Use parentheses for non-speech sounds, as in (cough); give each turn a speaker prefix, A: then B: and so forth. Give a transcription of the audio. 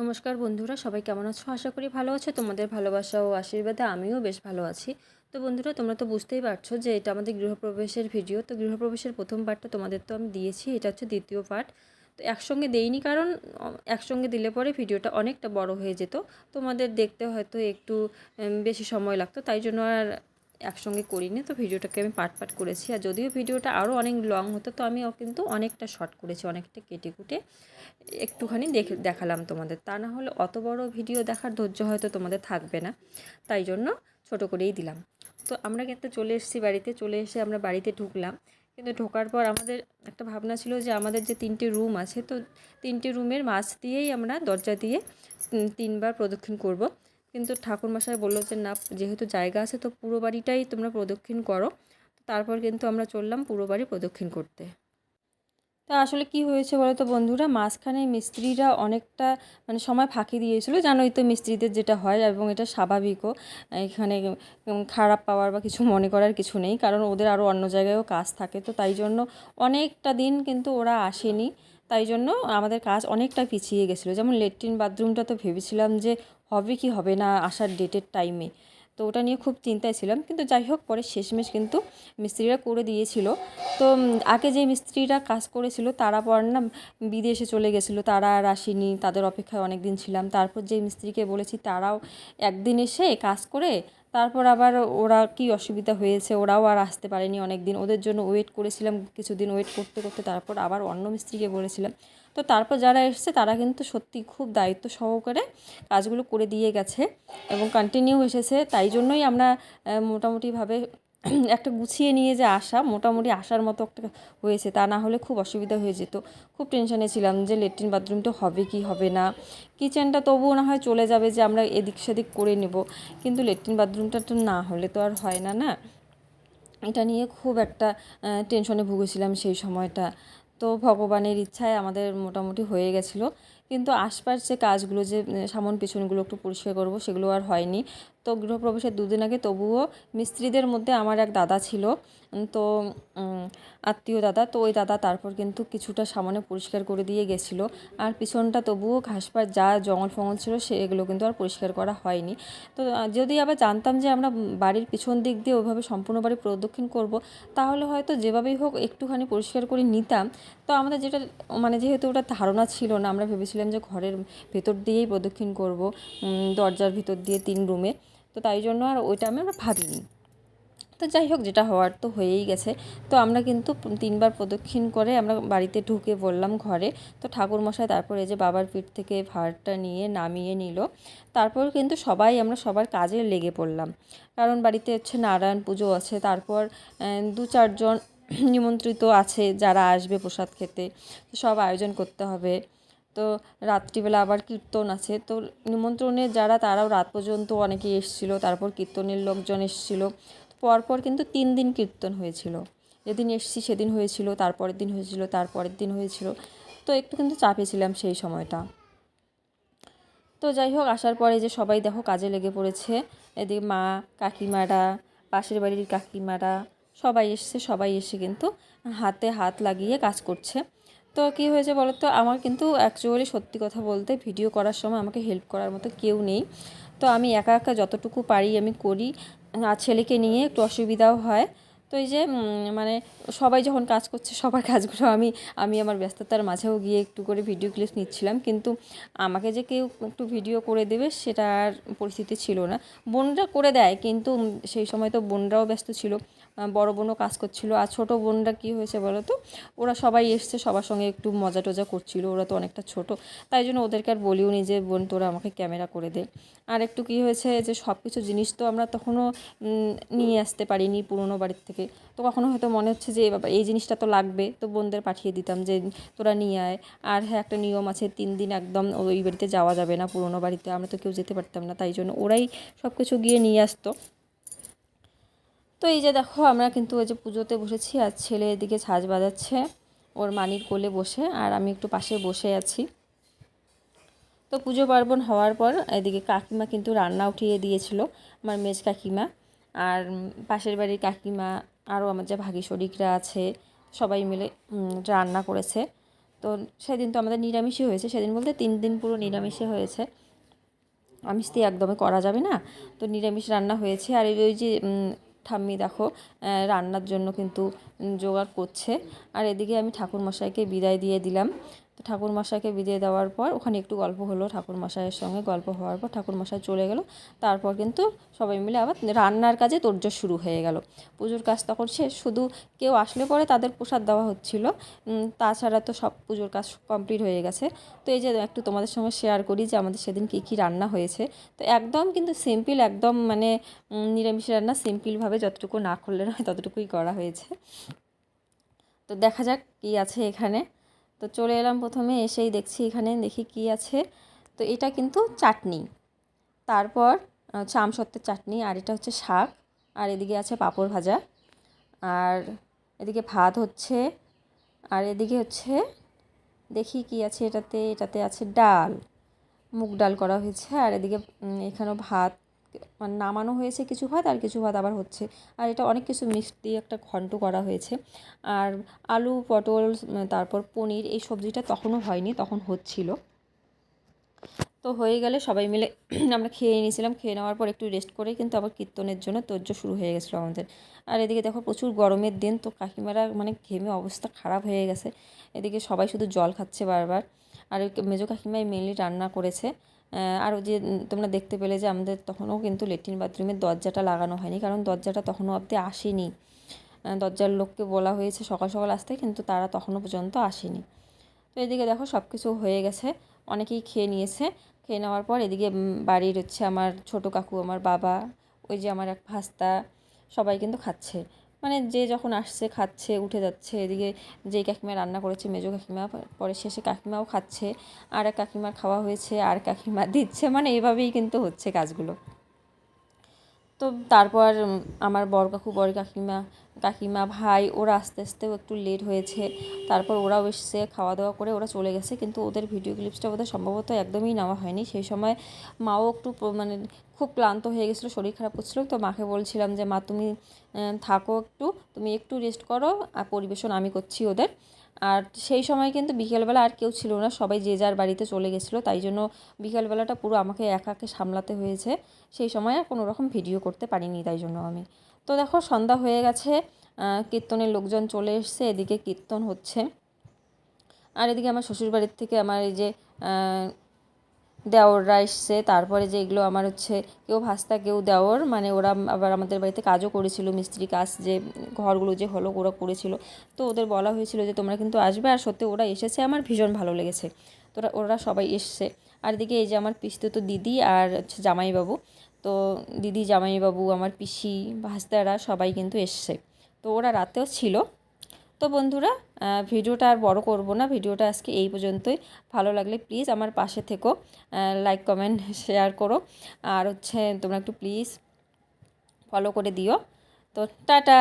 A: নমস্কার বন্ধুরা, সবাই কেমন আছো? আশা করি ভালো আছো। তোমাদের ভালোবাসা ও আশীর্বাদে আমিও বেশ ভালো আছি। তো বন্ধুরা, তোমরা তো বুঝতেই পারছ যে এটা আমাদের গৃহপ্রবেশের ভিডিও তো গৃহপ্রবেশের প্রথম পার্টটা তোমাদের তো আমি দিয়েছি, এটা হচ্ছে দ্বিতীয় পার্ট তো একসঙ্গে দেইনি কারণ একসঙ্গে দিলে পরে ভিডিওটা অনেকটা বড় হয়ে যেত। তোমাদের দেখতে হয়তো একটু বেশি সময় লাগতো, তাই জন্য আর একসঙ্গে করিনি, তো ভিডিওটাকে আমি পার্ট পার্ট করেছি। আর যদিও ভিডিওটা আরও অনেক লং হতো, তো আমি কিন্তু অনেকটা শর্ট করেছি, অনেকটা কেটে কুটে একটুখানি দেখে, দেখালাম তোমাদের। তা না হলে অত বড় ভিডিও দেখার ধৈর্য হয়তো তোমাদের থাকবে না, তাই জন্য ছোট করেই দিলাম। তো আমরা কিন্তু চলে এসেছি বাড়িতে, চলে এসে আমরা বাড়িতে ঢুকলাম। কিন্তু ঢোকার পর আমাদের একটা ভাবনা ছিল যে আমাদের যে তিনটে রুম আছে, তো তিনটে রুমের মাঝ দিয়েই আমরা দরজা দিয়ে তিনবার প্রদক্ষিণ করব। কিন্তু ঠাকুরমশাই বলল যে, না, যেহেতু জায়গা আছে তো পুরো বাড়িটাই তোমরা প্রদক্ষিণ করো। তারপর কিন্তু আমরা চললাম পুরো বাড়ি প্রদক্ষিণ করতে। তা আসলে কি হয়েছে বলো তো বন্ধুরা? মাঝখানে মিস্ত্রিরা অনেকটা মানে সময় ফাঁকি দিয়েছিল। জানোই তো মিস্ত্রিদের যেটা হয় এবং এটা স্বাভাবিকও। এখানে খারাপ পাওয়ার বা কিছু মনে করার কিছু নেই। কারণ ওদের আরও অন্য জায়গায়ও কাজ থাকে। তো তাই জন্য অনেকটা দিন কিন্তু ওরা আসেনি। তাই জন্য আমাদের কাজ অনেকটা পিছিয়ে গেছিল। যেমন লেট্রিন বাথরুমটা তো ভেবেছিলাম যে হবে কি হবে না আসার ডেটের টাইমে তো ওটা নিয়ে খুব চিন্তায় ছিলাম, কিন্তু যাই হোক, পরে শেষমেশ কিন্তু মিস্ত্রিরা করে দিয়েছিল। তো আগে যে মিস্ত্রিরা কাজ করেছিল, তারা পর না বিদেশে চলে গেছিল, তারা আর আসেনি, তাদের অপেক্ষায় অনেক দিন ছিলাম। তারপর যে মিস্ত্রিকে বলেছি, তারাও একদিন এসে কাজ করে, তারপর আবার ওরা কি অসুবিধা হয়েছে, ওরাও আর আসতে পারেনি অনেক দিন ওদের জন্য ওয়েট করেছিলাম, কিছুদিন ওয়েট করতে করতে, তারপর আবার অন্য মিস্ত্রিকে বলেছিলাম। তো তারপর যারা এসছে, তারা কিন্তু সত্যি খুব দায়িত্ব সহকারে কাজগুলো করে দিয়ে গেছে এবং কন্টিনিউ এসেছে। তাই জন্যই আমরা মোটামুটিভাবে (clears throat) একটা গুছিয়ে নিয়ে যে আসা, মোটামুটি আসার মতো একটা হয়েছে। তা না হলে খুব অসুবিধা হয়ে যেত। খুব টেনশনে ছিলাম যে লেট্রিন বাথরুমটা হবে কি হবে না? কিচেনটা তবুও না হয় চলে যাবে যে আমরা এদিক সেদিক করে নেব। কিন্তু লেট্রিন বাথরুমটা তো না হলে তো আর হয় না না? এটা নিয়ে খুব একটা টেনশনে ভুগেছিলাম সেই সময়টা। তো ভগবানের ইচ্ছায় আমাদের মোটামুটি হয়ে গেছিল। কিন্তু আশপাশ যে কাজগুলো যে সামন পেছনগুলো একটু পরিষ্কার করব সেগুলো আর হয়নি। তো গৃহপ্রবেশের দুদিন আগে তবুও মিস্ত্রিদের মধ্যে আমার এক দাদা ছিল তো আত্মীয় দাদা, তো ওই দাদা তারপর কিন্তু কিছুটা সামনে পরিষ্কার করে দিয়ে গেছিল। আর পিছনটা তবুও ঘাসপাত যা জঙ্গল ফঙ্গল ছিল সেগুলো কিন্তু আর পরিষ্কার করা হয়নি। তো যদি আবার জানতাম যে আমরা বাড়ির পিছন দিক দিয়ে ওইভাবে সম্পূর্ণ বাড়ি প্রদক্ষিণ করব, তাহলে হয়তো যেভাবেই হোক একটুখানি পরিষ্কার করে নিতাম। তো আমাদের যেটা মানে যেহেতু ওটা ধারণা ছিল না, আমরা ভেবেছিলাম যে ঘরের ভেতর দিয়েই প্রদক্ষিণ করব দরজার ভিতর দিয়ে তিন রুমে। তো তাই জন্য আর ওইটা আমি আমরা ভাবিনি। তো যাই হোক, যেটা হওয়ার তো হয়েই গেছে। তো আমরা কিন্তু তিনবার প্রদক্ষিণ করে আমরা বাড়িতে ঢুকে বললাম ঘরে। তো ঠাকুরমশাই তারপরে যে বাবার পিঠ থেকে ভাঁড়টা নিয়ে নামিয়ে নিল। তারপর কিন্তু সবাই আমরা সবার কাজে লেগে পড়লাম। কারণ বাড়িতে হচ্ছে নারায়ণ পুজো আছে, তারপর দু চারজন নিমন্ত্রিত আছে যারা আসবে প্রসাদ খেতে। সব আয়োজন করতে হবে। তো রাত্রিবেলা আবার কীর্তন আছে। তো নিমন্ত্রণে যারা তারাও রাত পর্যন্ত অনেকে এসেছিল, তারপর কীর্তনের লোকজন এসেছিল। পরপর কিন্তু তিন দিন কীর্তন হয়েছিল। যেদিন এসেছি সেদিন হয়েছিল, তারপরের দিন হয়েছিল, তারপরের দিন হয়েছিল। তো একটু কিন্তু চাপে ছিলাম সেই সময়টা। তো যাই হোক, আসার পরে যে সবাই দেখো কাজে লেগে পড়েছে। এদিকে মা, কাকিমারা, পাশের বাড়ির কাকিমারা, সবাই এসছে, সবাই এসে কিন্তু হাতে হাত লাগিয়ে কাজ করছে। তো কী হয়েছে বলো তো আমার কিন্তু অ্যাকচুয়ালি সত্যি কথা বলতে ভিডিও করার সময় আমাকে হেল্প করার মতো কেউ নেই। তো আমি একা একা যতটুকু পারি আমি করি। আর ছেলেকে নিয়ে একটু অসুবিধাও হয়। তো এই যে মানে সবাই যখন কাজ করছে, সবার কাজগুলো আমি আমি আমার ব্যস্ততার মাঝেও গিয়ে একটু করে ভিডিও ক্লিপ নিচ্ছিলাম। কিন্তু আমাকে যে কেউ একটু ভিডিও করে দেবে সেটা আর পরিস্থিতি ছিল না। বোনরা করে দেয়, কিন্তু সেই সময় তো বোনরাও ব্যস্ত ছিল। বড় বোনও কাজ করছিল। আর ছোটো বোনরা কী হয়েছে বলো তো? ওরা সবাই এসছে, সবার সঙ্গে একটু মজা টজা করছিল, ওরা তো অনেকটা ছোট। তাই জন্য ওদেরকে আর বলিও নি যে, বোন, তোরা আমাকে ক্যামেরা করে দে। আর একটু কী হয়েছে যে সব কিছু জিনিস তো আমরা তখনও নিয়ে আসতে পারিনি পুরোনো বাড়ির থেকে। তো কখনো হয়তো মনে হচ্ছে যে বাবা, এই জিনিসটা তো লাগবে। তো বোনদের পাঠিয়ে দিতাম যে, তোরা নিয়ে আয়। আর হ্যাঁ একটা নিয়ম আছে, তিন দিন একদম ওই বাড়িতে যাওয়া যাবে না পুরোনো বাড়িতে, আমরা তো কেউ যেতে পারতাম না। তাই জন্য ওরাই সব কিছু গিয়ে নিয়ে আসতো। তো এই যে দেখো, আমরা কিন্তু ওই যে পুজোতে বসেছি আর ছেলে এদিকে ছাজ বাজাচ্ছে, ওর মানির কোলে বসে, আর আমি একটু পাশে বসে আছি। তো পুজো পার্বণ হওয়ার পর এদিকে কাকিমা কিন্তু রান্না উঠিয়ে দিয়েছিল, আমার মেজ কাকিমা, আর পাশের বাড়ির কাকিমা, আরও আমার যে ভাগী শরিকরা আছে, সবাই মিলে রান্না করেছে। তো সেদিন তো আমাদের নিরামিষই হয়েছে, সেদিন বলতে তিন দিন পুরো নিরামিষে হয়েছে। আমিষ দিয়ে একদমই করা যাবে না। তো নিরামিষ রান্না হয়েছে, আর ওই যে ঠাম্মি দেখো রান্নার জন্য কিন্তু জোগাড় করছে। আর এদিকে আমি ঠাকুরমশাইকে বিদায় দিয়ে দিলাম। তো ঠাকুর মশাইকে বিদায় দেওয়ার পর ওখানে একটু গল্প হলো ঠাকুর মশাইয়ের সঙ্গে গল্প হওয়ার পর ঠাকুর মশাই চলে গেল। তারপর কিন্তু সবাই মিলে আবার রান্নার কাজে তোড়জোড় শুরু হয়ে গেল। পুজোর কাজ তখন শেষ, শুধু কেউ আসলে পরে তাদের প্রসাদ দেওয়া হচ্ছিল। তাছাড়া তো সব পুজোর কাজ কমপ্লিট হয়ে গেছে। তো এই যে একটু তোমাদের সঙ্গে শেয়ার করি যে আমাদের সেদিন কী কী রান্না হয়েছে। তো একদম কিন্তু সিম্পল একদম মানে নিরামিষ রান্না সিম্পলভাবে যতটুকু না করলে নয় ততটুকুই করা হয়েছে। তো দেখা যাক কী আছে এখানে। তো চলে এলাম প্রথমে, এসেই দেখছি এখানে, দেখি কী আছে। তো এটা কিন্তু চাটনি। তারপর হচ্ছে আমসত্ত্বের চাটনি, আর এটা হচ্ছে শাক, আর এদিকে আছে পাঁপড় ভাজা। আর এদিকে ভাত হচ্ছে, আর এদিকে হচ্ছে, দেখি কি আছে এটাতে এটাতে আছে ডাল। মুগ ডাল করা হয়েছে, আর এদিকে এখানেও ভাত মানে নামানো হয়েছে, কিছু ভাত আর কিছু ভাত আবার হচ্ছে। আর এটা অনেক কিছু মিক্স দিয়ে একটা ঘন্ট করা হয়েছে। আর আলু, পটল, তারপর পনির এই সবজিটা তখনও হয়নি, তখন হচ্ছিল। তো হয়ে গেলে সবাই মিলে (clears throat) আমরা খেয়ে নিয়েছিলাম। খেয়ে নেওয়ার পর একটু রেস্ট করে কিন্তু আবার কীর্তনের জন্য তোর্য শুরু হয়ে গেছিল আমাদের। আর এদিকে দেখো প্রচুর গরমের দিন, তো কাকিমারা মানে ঘেমে অবস্থা খারাপ হয়ে গেছে। এদিকে সবাই শুধু জল খাচ্ছে বারবার। আর মেজো কাকিমাই মেনলি রান্না করেছে। আহ, আর যে তোমরা দেখতে পেলে যে আমাদের তখনও কিন্তু লেট্রিন বাথরুমের দরজাটা লাগানো হয়নি কারণ দরজাটা তখনও অবধি আসেনি। দরজার লোককে বলা হয়েছে সকাল সকাল আসতে কিন্তু তারা তখনও পর্যন্ত আসেনি। তো এদিকে দেখো সব কিছু হয়ে গেছে অনেকেই খেয়ে নিয়েছে। খেয়ে নেওয়ার পর এদিকে বাড়ির হচ্ছে আমার ছোটো কাকু আমার বাবা ওই যে আমার এক ভাস্তা সবাই কিন্তু খাচ্ছে। মানে যে যখন আসছে, খাচ্ছে, উঠে যাচ্ছে, এদিকে যেই কাকিমা রান্না করেছে, মেজো কাকিমা, পরে শেষে কাকিমাও খাচ্ছে, আর এক কাকিমার খাওয়া হয়েছে, আর কাকিমা দিচ্ছে মানে এভাবেই কিন্তু হচ্ছে কাজগুলো। তো তারপর আমার বড় কাকু বড় কাকিমা কাকিমা ভাই, ওরা আস্তে আস্তেও একটু লেট হয়েছে। তারপর ওরাও এসছে খাওয়া দাওয়া করে ওরা চলে গেছে, কিন্তু ওদের ভিডিও ক্লিপসটা বোধহয় সম্ভবত একদমই নেওয়া হয়নি। সেই সময় মাও একটু মানে খুব ক্লান্ত হয়ে গেছিল, শরীর খারাপ করছিল। তো মাকে বলছিলাম যে, মা, তুমি থাকো একটু, তুমি একটু রেস্ট করো, আর পরিবেশন আমি করছি ওদের। আর সেই সময় কিন্তু বিকেলবেলা আর কেউ ছিল না, সবাই যে যার বাড়িতে চলে গেছিল, তাই জন্য বিকেলবেলাটা পুরো আমাকে একাকে সামলাতে হয়েছে। সেই সময় আর কোনো রকম ভিডিও করতে পারিনি তাই জন্য আমি। তো দেখো, সন্ধ্যা হয়ে গেছে কীর্তনের লোকজন চলে এসছে, এদিকে কীর্তন হচ্ছে। আর এদিকে আমার শ্বশুরবাড়ির থেকে আমার এই যে দেওররা এসছে। তারপরে যে এগুলো আমার হচ্ছে কেউ ভাস্তা, কেউ দেওর মানে ওরা আবার আমাদের বাড়িতে কাজও করেছিল, মিস্ত্রি কাজ যে ঘরগুলো যে হলো ওরা করেছিল। তো ওদের বলা হয়েছিল যে তোমরা কিন্তু আসবে আর সত্যি ওরা এসেছে, আমার ভীষণ ভালো লেগেছে। তো ওরা- সবাই এসছে। আর এদিকে এই যে আমার পিস্তুত দিদি আর হচ্ছে জামাইবাবু। তো দিদি, জামাইবাবু, আমার পিসি, ভাস্তারা সবাই কিন্তু এসছে। তো ওরা রাতেও ছিল। তো বন্ধুরা ভিডিওটা আর বড় করব না। ভিডিওটা আজকে এই পর্যন্তই। ভালো লাগলে প্লিজ আমার পাশে থেকো লাইক কমেন্ট শেয়ার করো। আর হচ্ছে তোমরা একটু প্লিজ ফলো করে দিও। তো টাটা!